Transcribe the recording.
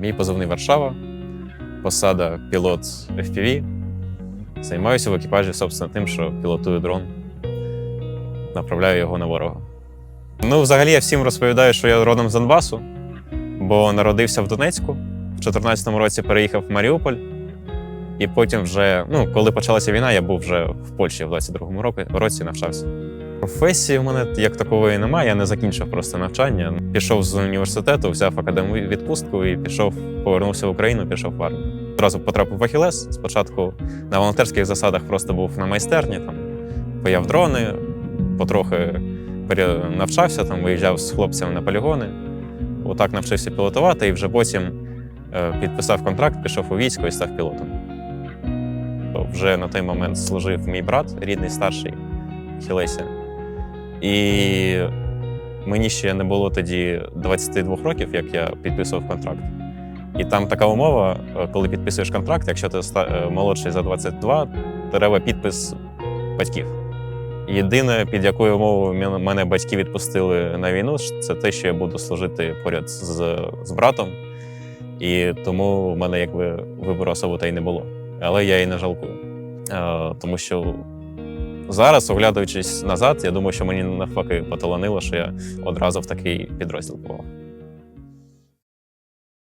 Мій позивний Варшава, посада пілот FPV. Займаюся в екіпажі, собственно, тим, що пілотую дрон, направляю його на ворога. Ну, взагалі, я всім розповідаю, що я родом з Донбасу, бо народився в Донецьку. В 2014 році переїхав в Маріуполь. І потім, вже, ну, коли почалася війна, я був вже в Польщі в 22-му року- році навчався. Професії в мене як такової немає, я не закінчив просто навчання. Пішов з університету, взяв академію відпустку і пішов, повернувся в Україну, пішов в армію. Одразу потрапив в Ахілес. Спочатку на волонтерських засадах просто був на майстерні, там паяв дрони, потрохи навчався, там виїжджав з хлопцями на полігони. Отак навчився пілотувати і вже потім е, підписав контракт, пішов у військо і став пілотом. Вже на той момент служив мій брат, рідний старший Хілесі. І мені ще не було тоді 22 років, як я підписував контракт. І там така умова, е, коли підписуєш контракт, якщо ти е, молодший за 22, треба підпис батьків. Єдине, під якою умовою мене батьки відпустили на війну, це те, що я буду служити поряд з, з братом. І тому в мене якби вибору особо та й не було. Але я і не жалкую. Е, тому що зараз, оглядаючись назад, я думаю, що мені навпаки поталанило, що я одразу в такий підрозділ попав.